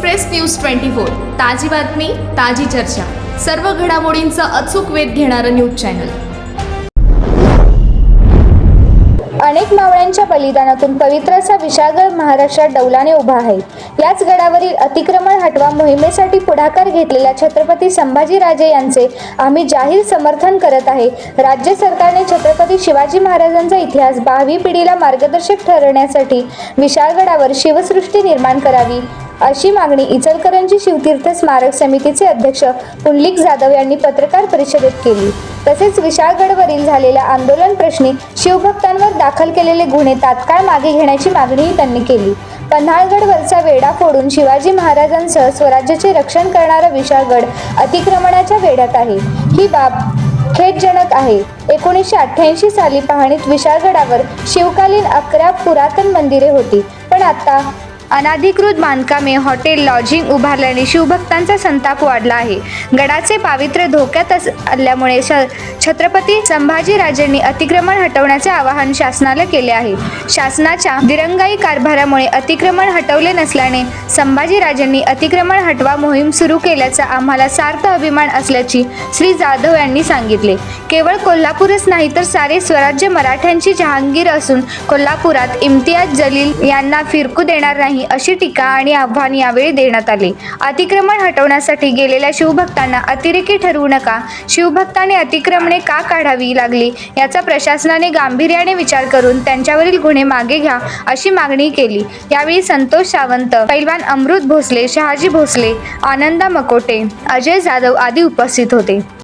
Express news twenty four. ताजी बातमी ताजी चर्चा. सर्व घडामोडींचा अचूक वेध घेणारं न्यूज चॅनल. अनेक मावळ्यांच्या बलिदानातून पवित्र असा विशाळगड महाराष्ट्रात डौलाने उभा आहे. याच गडावरील अतिक्रमण हटवा मोहिमेसाठी पुढाकार घेतलेल्या छत्रपती संभाजीराजे यांचे आम्ही जाहीर समर्थन करत आहे. राज्य सरकारने छत्रपती शिवाजी महाराजांचा इतिहास भावी पिढीला मार्गदर्शक ठरवण्यासाठी विशाळगडावर शिवसृष्टी निर्माण करावी. अशी मागणी इचलकरंजी शिवतीर्थ स्मारक समितीचे अध्यक्ष पुंडलिक जाधव यांनी पत्रकार परिषदेत केली. तसेच विशाळगडवरील झालेल्या आंदोलन प्रश्नी शिवभक्तांवर दाखल केलेले गुन्हे तात्काळ मागे घेण्याची मागणीही त्यांनी केली. पन्हाळगडवरचा वेढा फोडून शिवाजी महाराजांसह स्वराज्याचे रक्षण करणारा विशाळगड अतिक्रमणाच्या वेढ्यात आहे. ही बाब खेदजनक आहे. एकोणीसशे अठ्ठ्याऐंशी साली पाहणीत विशाळगडावर शिवकालीन अकरा पुरातन मंदिरे होती. पण आता अनाधिकृत बांधकामे हॉटेल लॉजिंग उभारल्याने शिवभक्तांचा संताप वाढला आहे. गडाचे पावित्र्य धोक्यात असल्यामुळे श- छत्रपती संभाजीराजेंनी अतिक्रमण हटवण्याचे आवाहन शासनाला केले आहे. शासनाच्या दिरंगाई कारभारामुळे अतिक्रमण हटवले नसल्याने संभाजीराजेंनी अतिक्रमण हटवा मोहीम सुरू केल्याचा आम्हाला सार्थ अभिमान असल्याची श्री जाधव यांनी सांगितले. केवळ कोल्हापूरच नाही तर सारे स्वराज्य मराठ्यांची जहांगीर असून कोल्हापुरात इम्तियाज जलील यांना फिरकू देणार नाही. नाही अशी टीका आणि आव्हान यावेळी देण्यात आले. अतिक्रमण हटवण्यासाठी गेलेल्या शिवभक्तांना अतिरेकी ठरवू नका. शिवभक्तांनी अतिक्रमणे का काढावी लागली? याचा प्रशासनाने गांभीर्याने विचार करून त्यांच्यावरील गुन्हे मागे घ्या अशी मागणी केली. यावेळी संतोष सावंत पैलवान अमृत भोसले शहाजी भोसले आनंदा मकोटे अजय जाधव आदी उपस्थित होते.